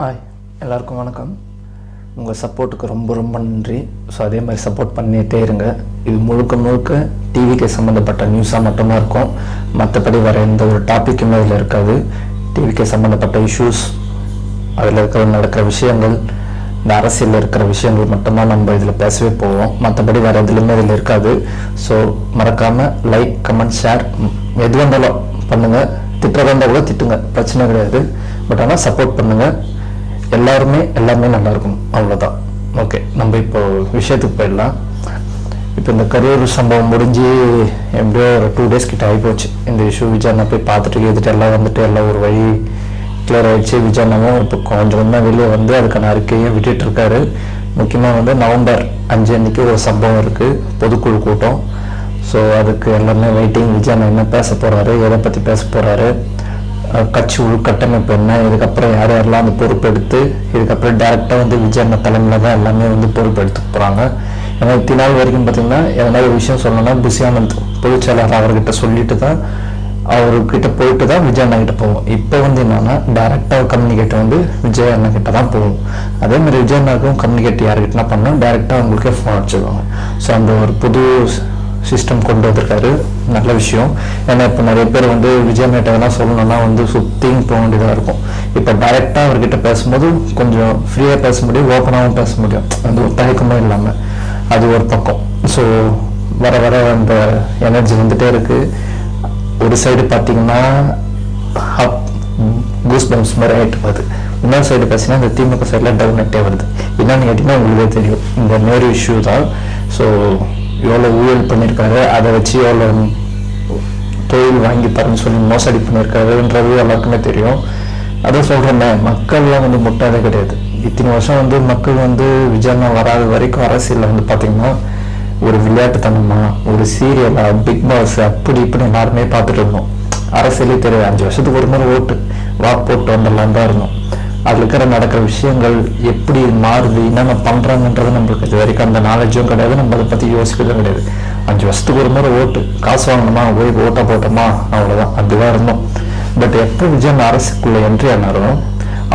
Hi எல்லாருக்கும் வணக்கம். உங்கள் சப்போர்ட்டுக்கு ரொம்ப ரொம்ப நன்றி. ஸோ அதே மாதிரி சப்போர்ட் பண்ணிகிட்டே இருங்க. இது முழுக்க முழுக்க டிவிக்கு சம்மந்தப்பட்ட நியூஸாக மட்டும்தான் இருக்கும். மற்றபடி வர எந்த ஒரு டாப்பிக்குமே இதில் இருக்காது. டிவிக்கு சம்மந்தப்பட்ட இஷ்யூஸ் அதில் இருக்கிற நடக்கிற விஷயங்கள் இந்த அரசியலில் இருக்கிற விஷயங்கள் மட்டும்தான் நம்ம இதில் பேசவே போவோம். மற்றபடி வேறு எதுலையுமே இதில் இருக்காது. ஸோ மறக்காமல் லைக் கமெண்ட் ஷேர் எது வந்தாலும் பண்ணுங்கள் திட்டுறதா இருந்தால் கூட திட்டுங்க. பிரச்சனை கிடையாது. பட் ஆனால் சப்போர்ட் பண்ணுங்கள் எல்லாருமே எல்லாமே நல்லா இருக்கும் அவ்வளோதான் ஓகே நம்ம இப்போ விஷயத்துக்கு போயிடலாம். இப்போ இந்த கரூர் சம்பவம் முடிஞ்சு எப்படியோ ஒரு டூ டேஸ் கிட்ட ஆகிப்போச்சு இந்த இஷ்யூ விஜானா போய் பார்த்துட்டு எழுதிட்டு எல்லாம் வந்துட்டு எல்லாம் ஒரு வழி கிளியர் ஆகிடுச்சு விஜயானாவும் இப்போ கொஞ்சம் கொஞ்சமாக வெளியே வந்து அதுக்கான அறிக்கையை விட்டுட்டு இருக்காரு. முக்கியமாக வந்து நவம்பர் அஞ்சு அன்னைக்கு ஒரு சம்பவம் இருக்குது பொதுக்குழு கூட்டம். ஸோ அதுக்கு எல்லாமே வெயிட்டிங் விஜயண்ணா என்ன பேச போகிறாரு எதை பற்றி பேச போகிறாரு கட்சி உள்கட்டமைப்பு என்ன? இதுக்கப்புறம் யார் யாரெல்லாம் அந்த பொறுப்பெடுத்து இதுக்கப்புறம் டேரெக்டாக வந்து விஜயண்ணா தலைமையில் தான் எல்லாமே வந்து பொறுப்பெடுத்து போகிறாங்க ஏன்னா இத்தனை நாள் வரைக்கும் பார்த்தீங்கன்னா எதனா ஒரு விஷயம் சொல்லணும்னா புசியானந்த் பொதுச்செயலாளர் அவர்கிட்ட சொல்லிட்டு தான் அவர்கிட்ட போயிட்டு தான் விஜய் அண்ணா கிட்ட போவோம். இப்போ வந்து என்னன்னா டேரெக்டாக கம்யூனிகேட் வந்து விஜய் அண்ணா கிட்ட தான் போவோம். அதே மாதிரி விஜய் அண்ணாக்கும் கம்யூனிகேட் யார்கிட்ட பண்ணோம் டேரெக்டாக அவங்களுக்கே ஃபோன் அடிச்சிருவாங்க. ஸோ அந்த ஒரு புது சிஸ்டம் கொண்டு வந்திருக்காரு. நல்ல விஷயம். ஏன்னா இப்போ நிறைய பேர் வந்து விஜய் மேட்டெல்லாம் சொல்லணும்னா வந்து சுத்தியும் போக வேண்டியதாக இருக்கும். இப்போ டைரெக்டாக அவர்கிட்ட பேசும்போது கொஞ்சம் ஃப்ரீயாக பேச முடியும் ஓப்பனாகவும் பேச முடியும். அந்த ஒரு தயக்கமும் இல்லாமல் அது ஒரு பக்கம். ஸோ வர வர அந்த எனர்ஜி வந்துட்டே இருக்கு. ஒரு சைடு பார்த்தீங்கன்னா கூஸ் பம்ஸ் மாதிரி ஆகிட்டு வருது இன்னொரு சைடு பார்த்தீங்கன்னா இந்த திமுக சைடில் டவுன் ஆகிட்டே வருது. என்னன்னு கேட்டிங்கன்னா உங்களுக்கே தெரியும். இந்த மாரி இஷ்யூ தான். ஸோ எவ்வளோ ஊழல் பண்ணியிருக்காரு அதை வச்சு எவ்வளோ தொழில் வாங்கிப்பாருன்னு சொல்லி மோசடி பண்ணியிருக்காருன்றது எல்லாருக்குமே தெரியும். அதான் சொல்கிறேன்னே மக்கள்லாம் வந்து முட்டாதே கிடையாது. இத்தனை வருஷம் வந்து மக்கள் வந்து விஜயமாக வராத வரைக்கும் அரசியலில் வந்து பார்த்தீங்கன்னா ஒரு விளையாட்டுத்தனமா ஒரு சீரியலா பிக் பாஸ் அப்படி இப்படி எல்லாருமே பார்த்துட்டு இருந்தோம். அரசியலே தெரியாது. அஞ்சு வருஷத்துக்கு ஒரு முறை ஓட்டு வாக்கு போட்டு வந்துடலாம் தான் இருந்தோம். அதில் இருக்கிற நடக்கிற விஷயங்கள் எப்படி மாறுது என்னென்ன பண்ணுறாங்கன்றது நம்மளுக்கு இது வரைக்கும் அந்த நாலேஜும் கிடையாது நம்ம அதை பற்றி யோசிக்கிறதும் கிடையாது. அஞ்சு வருஷத்துக்கு ஒரு முறை ஓட்டு காசு வாங்கணுமா போய் ஓட்டை போட்டோமா அவ்வளோதான் அப்படிதான் இருந்தோம். பட் எப்போ விஜயன் அரசுக்குள்ளே என்ட்ரி ஆனாரோ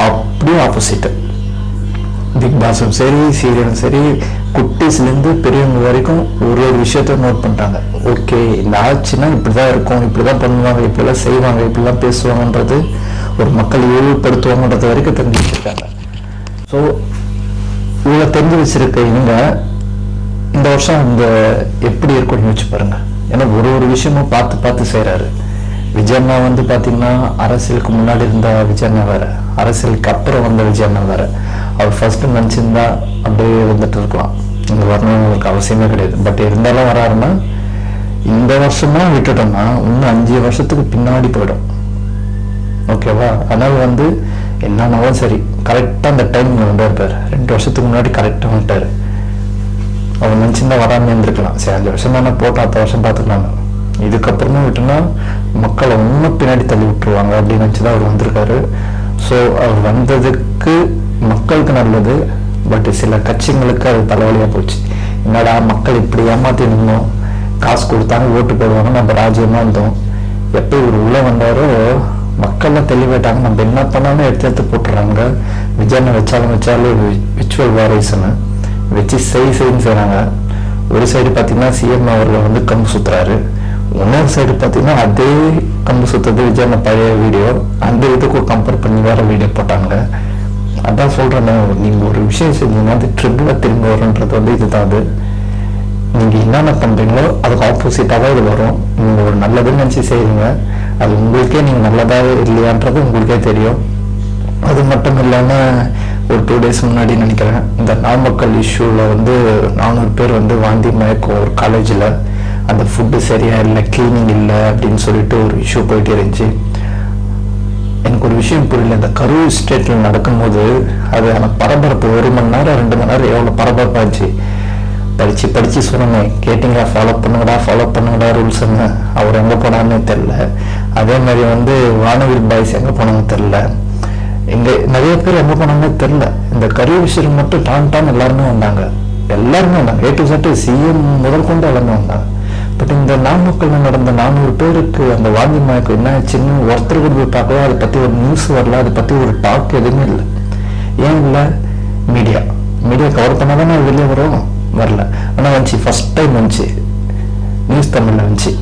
அப்படியே ஆப்போசிட்டு பிக் பாஸும் சரி சீரியலும் சரி குட்டீஸ்லேருந்து பெரியவங்க வரைக்கும் ஒரு ஒரு விஷயத்த நோட் பண்ணிட்டாங்க. ஓகே இந்த ஆச்சுன்னா இப்படி தான் இருக்கும் இப்படி தான் பண்ணுவாங்க இப்படிலாம் செய்வாங்க இப்படிலாம் பேசுவாங்கன்றது ஒரு மக்கள் இழிவுபடுத்துவாங்கன்றது வரைக்கும் தெரிஞ்சு வச்சிருக்காங்க ஸோ இவ்வளோ தெரிஞ்சு வச்சிருக்க இவங்க இந்த வருஷம் இந்த எப்படி இருக்கும்னு வச்சு பாருங்க. ஏன்னா ஒரு ஒரு விஷயமும் பார்த்து பார்த்து செய்கிறாரு விஜயண்ணா வந்து பார்த்தீங்கன்னா அரசியலுக்கு முன்னாடி இருந்த விஜயண்ணா வேற. அரசியலுக்கு அப்புறம் வந்த விஜயண்ணா வேற. அவர் ஃபர்ஸ்ட் நினச்சிருந்தா அப்படியே வந்துட்டு இருக்கலாம். இந்த வரணும் அவருக்கு அவசியமே கிடையாது. பட் இருந்தாலும் வராருன்னா இந்த வருஷமா விட்டுட்டோம்னா இன்னும் அஞ்சு வருஷத்துக்கு பின்னாடி போயிடும். ஓகேவா? அதனால் வந்து என்னன்னாலும் சரி. கரெக்டாக அந்த டைம் வந்து இருப்பார். ரெண்டு வருஷத்துக்கு முன்னாடி கரெக்டாக வந்துட்டார். அவர் நினச்சிருந்தா வராமல் இருந்திருக்கலாம். சரி அஞ்சு வருஷம் தானே போட்டோம் அடுத்த வருஷம் பார்த்துக்கலாம் இதுக்கப்புறமா விட்டுனா மக்களை இன்னும் பின்னாடி தள்ளி விட்டுருவாங்க அப்படின்னு நினச்சி தான் அவர் வந்திருக்காரு. ஸோ அவர் வந்ததுக்கு மக்களுக்கு நல்லது. பட் சில கட்சிங்களுக்கு அது தலைவலியாக போச்சு. என்னடா மக்கள் இப்படி ஏமாத்தி நின்னோம்? காசு கொடுத்தாங்க ஓட்டு போடுவாங்க நம்ம ராஜ்யமாக இருந்தோம். எப்போ இவர் உள்ளே வந்தாரோ மக்கள்லாம் தெளிவாயிட்டாங்க. நம்ம என்ன பண்ணாலும் எடுத்து எடுத்து போட்டுறாங்க. விஜயனை வச்சாலும் வச்சாலும் விச்சுவல் வாரிசுன்னு வச்சு செய் செய்ன்னு செய்கிறாங்க ஒரு சைடு பார்த்தீங்கன்னா சிஎம் அவர்கள் வந்து கம்பு சுற்றுறாரு இன்னொரு சைடு பார்த்தீங்கன்னா அதே கம்பு சுற்றுறது விஜயன பழைய வீடியோ அந்த இதுக்கும் கம்பேர் பண்ணி வேறு வீடியோ போட்டாங்க. அதான் சொல்கிறேன் நீங்கள் ஒரு விஷயம் செஞ்சீங்கன்னா அது ட்ரிபிளாக திரும்பி வரும்ன்றது வந்து இதுதான் அது. நீங்கள் என்னென்ன பண்ணுறீங்களோ அதுக்கு ஆப்போசிட்டாக தான் இது வரும். நீங்கள் ஒரு நல்லதுன்னு நினச்சி செய்யுங்க அது உங்களுக்கே நீங்க நல்லதா இல்லையான்றது உங்களுக்கே தெரியும். அது மட்டும் இல்லாம ஒரு டூ டேஸ் முன்னாடி நினைக்கிறேன் இந்த நாமக்கல் இஷ்யூவில் வந்து நானூறு பேர் வந்து வாந்தி மயக்கம் ஒரு காலேஜில் அந்த ஃபுட்டு சரியா இல்லை கிளீனிங் இல்லை அப்படின்னு சொல்லிட்டு ஒரு இஷ்யூ போயிட்டு இருந்துச்சு. எனக்கு ஒரு விஷயம் புரியல இந்த கரூர் ஸ்டேட்டில் நடக்கும்போது அது எனக்கு பரபரப்பு ஒரு மணி நேரம் ரெண்டு மணி நேரம் எவ்வளோ பரபரப்பாச்சு படித்து படித்து சொன்னேன் கேட்டிங்களா ஃபாலோ பண்ணுங்கடா ஃபாலோ பண்ணுங்கடா ரூல்ஸ் என்ன அவர் எங்கே போனான்னு தெரில அதே மாதிரி வந்து வானவில் பாய்ஸ் எங்கே போனாங்கன்னு தெரில இங்கே நிறைய பேர் எங்கே போனாங்க தெரில இந்த கரூர் விஷயம் மட்டும் டான் டான் எல்லாருமே வந்தாங்க. எல்லாருமே வந்தாங்க. ஏ டு சட்டு சிஎம் முதல் கொண்டு எல்லாமே வந்தாங்க. பட் இந்த நாமக்கல்ல நடந்த நானூறு பேருக்கு அந்த வாந்தி மயக்கம் என்ன ஆச்சுன்னு ஒருத்தர் கூட போய் பார்க்கல அதை பற்றி ஒரு நியூஸ் வரல. அதை பற்றி ஒரு டாக் எதுவுமே இல்லை. ஏன் இல்லை? மீடியா மீடியா கவர் பண்ணால் தானே வெளியே வரும்? வரல. ஆனால் வந்துச்சு. ஃபஸ்ட் டைம் வந்துச்சு. நியூஸ் தமிழில் வந்துச்சு.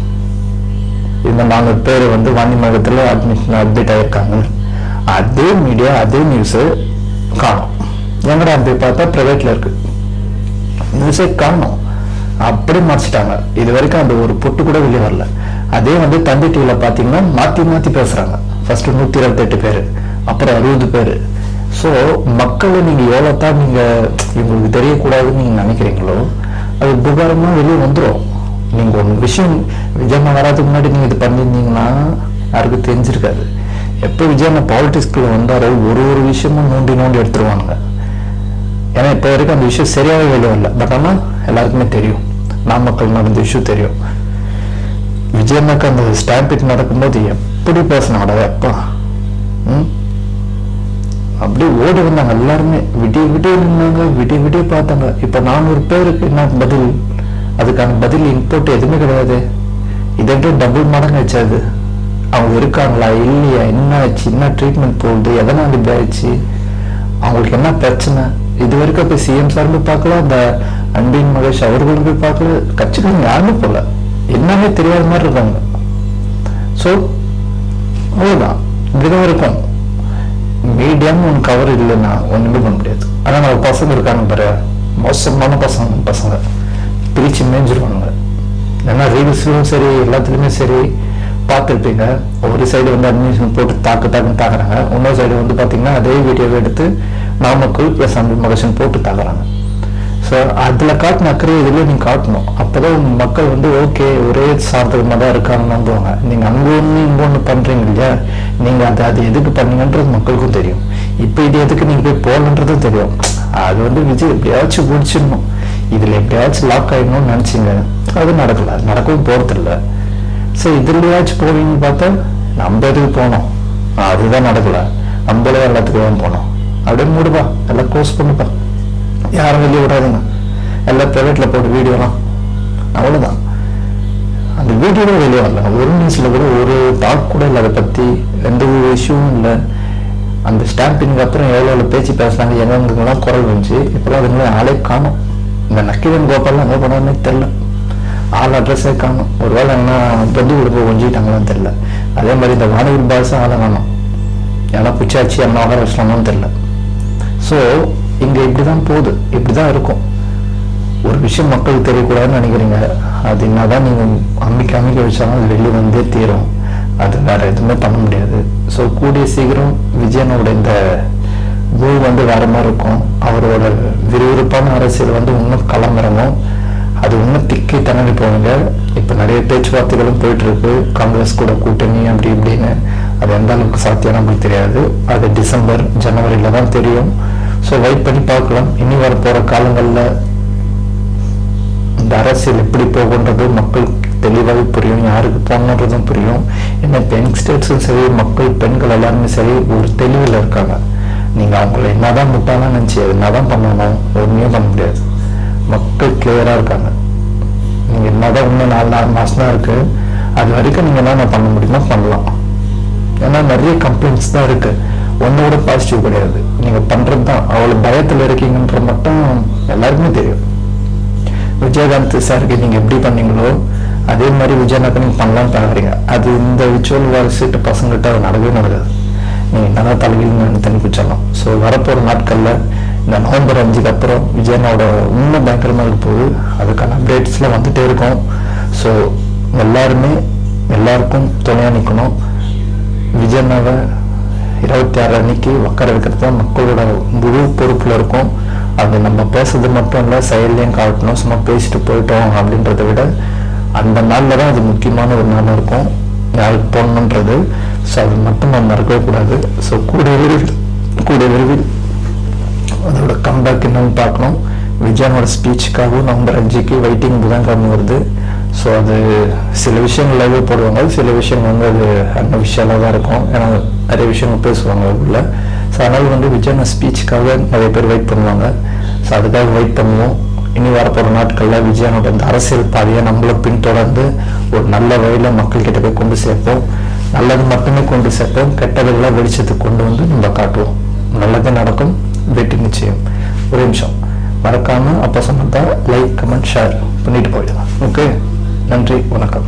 இந்த நாலு பேர் வந்து வாணிமகத்தில் அட்மிஷன் அப்டேட் ஆகியிருக்காங்க அதே மீடியா அதே நியூஸு காணும். எங்கடா போய் பார்த்தா ப்ரைவேட்டில் இருக்கு. நியூஸே காணும். அப்படியே மறைச்சிட்டாங்க இது வரைக்கும் அந்த ஒரு பொட்டு கூட வெளியே வரல. அதே வந்து தந்தி டிவியில் பார்த்தீங்கன்னா மாற்றி மாற்றி பேசுகிறாங்க ஃபர்ஸ்ட் நூற்றி இருபத்தெட்டு பேர் அப்புறம் அறுபது பேர். ஸோ மக்களை நீங்கள் எவ்வளோ தான் நீங்கள் இவங்களுக்கு தெரியக்கூடாதுன்னு நீங்கள் நினைக்கிறீங்களோ அது புகாரமாக வெளியே வந்துடும் நீங்கள் ஒரு விஷயம் விஜயண்ணா வராதுக்கு முன்னாடி நீங்கள் இது பண்ணியிருந்தீங்கன்னா யாருக்கும் தெரிஞ்சிருக்காது. எப்போ விஜயண்ணா பாலிடிக்ஸ்குள்ளே வந்தாரோ ஒரு ஒரு விஷயமும் நோண்டி நோண்டி எடுத்துருவாங்க. ஏன்னா இப்போ வரைக்கும் அந்த விஷயம் சரியாகவே வெளியே இல்லை பட் ஆனால் எல்லாருக்குமே தெரியும். நாமக்கல் நடந்த விஷயம் தெரியும். விஜயண்ணாக்கு அந்த ஸ்டாம்பிக் நடக்கும்போது எப்படி பேசினாடா அப்பா ம்? அப்படியே ஓடி வந்தாங்க எல்லாருமே. விடிய விடிய நின்னாங்க விடிய விடிய பார்த்தாங்க. இப்போ நானூறு பேருக்கு என்ன பதில்? அதுக்கான பதில் இன்புட் எதுவுமே கிடையாது. இதை விட டபுள் மடங்கு ஆச்சு அது அவங்க இருக்காங்களா? இல்லையா? என்ன ஆச்சு? என்ன ட்ரீட்மெண்ட் போகுது? எதனால் இப்படி ஆயிடுச்சு? அவங்களுக்கு என்ன பிரச்சனை? இது வரைக்கும் இப்போ சிஎம் சார் போய் பார்க்கல அந்த அன்பின் மகேஷ் அவர்களும் போய் பார்க்கல. கட்சிக்காரங்க யாருமே போகல. என்னன்னே தெரியாத மாதிரி இருக்காங்க. ஸோ அவ்வளோதான் இப்படிதான் இருக்கும். மீடியம் ஒன்று கவர் இல்லைன்னா ஒன்றுமே பண்ண முடியாது. ஆனால் நம்ம பசங்க இருக்காங்க பாரு. மோசமான பசங்க பசங்க. பிரிச்சு மேய்ஞ்சிருவானுங்க ஏன்னா ரீல்ஸ்லும் சரி எல்லாத்துலேயுமே சரி பார்த்துருப்பீங்க. ஒரு சைடு வந்து அட்மிஷன் போட்டு தாக்கு தாக்குன்னு தாக்குறாங்க. இன்னொரு சைடு வந்து பார்த்தீங்கன்னா அதே வீடியோவை எடுத்து நாமக்கல் ப்ளஸ் அன்பு மகசன் போட்டு தாக்குறாங்க. ஸோ அதில் காட்டின அக்கறை இதில் நீங்கள் காட்டணும். அப்போதான் மக்கள் வந்து ஓகே ஒரே சார்ந்தகமாக தான் இருக்காங்கன்னு நம்புவாங்க. நீங்கள் அங்கே ஒன்று இங்கே ஒன்று பண்ணுறீங்க இல்லையா? நீங்கள் அது அது எதுக்கு பண்ணீங்கன்றது மக்களுக்கும் தெரியும். இப்போ இது எதுக்கு நீங்கள் போய் போகலன்றதும் தெரியும். அது வந்து விஜய் எப்படியாச்சும் பிடிச்சிடணும் இதில் எப்படியாச்சும் லாக் ஆகிடணும்னு நினச்சிங்க. அது நடக்கலை. நடக்கவும் போகிறதில்ல ஸோ இதுலையாச்சும் போவீங்கன்னு பார்த்தா நம்ம இதுக்கு போனோம். அதுதான் நடக்கலை. நம்மளே எல்லாத்துக்கும் தான் போனோம். அப்படியே மூடுப்பா. எல்லாம் க்ளோஸ் பண்ணுப்பா. யாரும் வெளியே விடாதுங்க. எல்லாம் ப்ரைவேட்டில் போட்டு வீடியோலாம் அவ்வளோதான் அந்த வீடியோவே வெளியே வரல. ஒரு நியூஸில் கூட ஒரு டாக் கூட இல்லை. அதை பற்றி எந்த ஒரு இஷ்யூவும் இல்லை. அந்த ஸ்டாம்பிங்க்கு அப்புறம் எவ்வளோ எவ்வளோ பேச்சு பேசுனாங்க எங்கெங்கெல்லாம் குரல் வந்துச்சு. இப்போலாம் அதுங்களை ஆளே காணும். இந்த நக்கீரன் கோபால் எங்கே போனாருன்னே தெரில ஆள் அட்ரஸே காணும் ஒருவேளை என்ன பெண்டு கொடுப்ப கொஞ்சிட்டாங்களான்னு தெரில அதே மாதிரி இந்த வானவில் பாஸும் ஆளை காணும். ஏன்னா பிச்சாச்சி அண்ணா உட்கார வச்சலாமான்னு தெரில ஸோ இங்கே இப்படி தான் போகுது. இப்படி தான் இருக்கும். ஒரு விஷயம் மக்களுக்கு தெரியக்கூடாதுன்னு நினைக்கிறீங்க. அது என்னதான் நீங்கள் அம்மிக்க அம்மிக்க வச்சாலும் அது வெளியே வந்தே தீரும். அது வேற எதுவுமே பண்ண முடியாது. ஸோ கூடிய சீக்கிரம் விஜயனோட இந்த மூவ் வந்து வேற மாதிரி இருக்கும். அவரோட விறுவிறுப்பான அரசியல் வந்து இன்னும் களமிறங்கும். அது இன்னும் திக்கி திணறி போவீங்க. இப்போ நிறைய பேச்சுவார்த்தைகளும் போயிட்டு இருக்கு காங்கிரஸ் கூட கூட்டணி அப்படி இப்படின்னு. அது எந்த அளவுக்கு சாத்தியம் நம்மளுக்கு தெரியாது. அது டிசம்பர் ஜனவரியில தான் தெரியும். ஸோ வெயிட் பண்ணி பார்க்கலாம். இனி வர போற காலங்களில் இந்த அரசியல் எப்படி போகுன்றது மக்களுக்கு தெளிவாகவே புரியும். யாருக்கு போகணுன்றதும் புரியும். ஏன்னா இப்போ யங்ஸ்டர்ஸும் சரி மக்கள் பெண்கள் எல்லாருமே சரி ஒரு தெளிவில் இருக்காங்க. நீங்கள் அவங்கள என்னதான் முட்டாளா நினச்சி அது என்னதான் பண்ணணும் ஒன்றுமே பண்ண முடியாது. மக்கள் கிளியராக இருக்காங்க. நீங்கள் என்னதான் இன்னும் நாலு நாலு மாதம் தான் இருக்கு அது வரைக்கும் நீங்கள் என்ன பண்ண முடியுமோ பண்ணலாம். ஏன்னா நிறைய கம்ப்ளைண்ட்ஸ் தான் இருக்கு. ஒன்னோட பாசிட்டிவ் கிடையாது. நீங்கள் பண்ணுறது தான் அவ்வளோ பயத்தில் இருக்கீங்கன்ற மட்டும் எல்லாருக்குமே தெரியும். விஜயகாந்த் சாருக்கு நீங்க எப்படி பண்ணீங்களோ அதே மாதிரி விஜயநாத் நீங்க பண்ணலாம்னு பாக்குறீங்க அது இந்த விச்சுவல் வாரிசிட்டு பசங்கள்கிட்ட அது நடக்கவே நடக்காது. நீங்கள் நல்லா தலையில் தண்ணி குச்சிடலாம் ஸோ வரப்போகிற நாட்களில் இந்த நவம்பர் அஞ்சுக்கு அப்புறம் விஜயனோட இன்னும் பயங்கரமாக இருக்க போகுது. அதுக்கான அப்டேட்ஸ்லாம் வந்துகிட்டே இருக்கும். ஸோ எல்லாருமே எல்லாருக்கும் துணையாக நிற்கணும் விஜயனாவை இருபத்தி ஆறு அன்னைக்கு உட்கார வைக்கிறது தான் மக்களோட முழு பொறுப்பில் இருக்கும். அது நம்ம பேசுறது மட்டும் இல்லை செயல்லையும் காட்டணும் சும்மா பேசிட்டு போயிட்டோம் அப்படின்றத விட அந்த நாளில் தான் அது முக்கியமான ஒரு நாள் இருக்கும். யாருக்கு போடணுன்றது. ஸோ அது மட்டும் நம்ம மறக்கவே கூடாது. ஸோ கூடிய விரைவில் கூடிய விரைவில் அதோட கம்பேக் என்னன்னு பார்க்கணும். விஜயனோட ஸ்பீச்சுக்காகவும் நவம்பர் அஞ்சுக்கு வெயிட்டிங் புதன்கிழமை வருது. ஸோ அது சில விஷயங்கள் லைவே போடுவாங்க. சில விஷயங்கள் வந்து அது அன்ன விஷயம்ல தான் இருக்கும். ஏன்னா நிறைய விஷயங்கள் பேசுவாங்க உள்ள ஸோ அதனால் வந்து விஜயன ஸ்பீச்சுக்காக நிறைய பேர் வெயிட் பண்ணுவாங்க. ஸோ அதுக்காக வெயிட் பண்ணுவோம். இனி வரப்போகிற நாட்களில் விஜயனோட அந்த அரசியல் பாதையை நம்மள பின்தொடர்ந்து ஒரு நல்ல வழியில் மக்கள்கிட்ட போய் கொண்டு சேர்ப்போம். நல்லது மட்டுமே கொண்டு சேர்ப்போம் கெட்டதுகளை வெளிச்சத்துக்கு கொண்டு வந்து நம்ம காட்டுவோம். நல்லது நடக்கும் வெற்றி நிச்சயம். ஒரு நிமிஷம். மறக்காம அப்போ சொன்னதா லைக் கமெண்ட் ஷேர் பண்ணிட்டு போயிடலாம் ஓகே நன்றி வணக்கம்.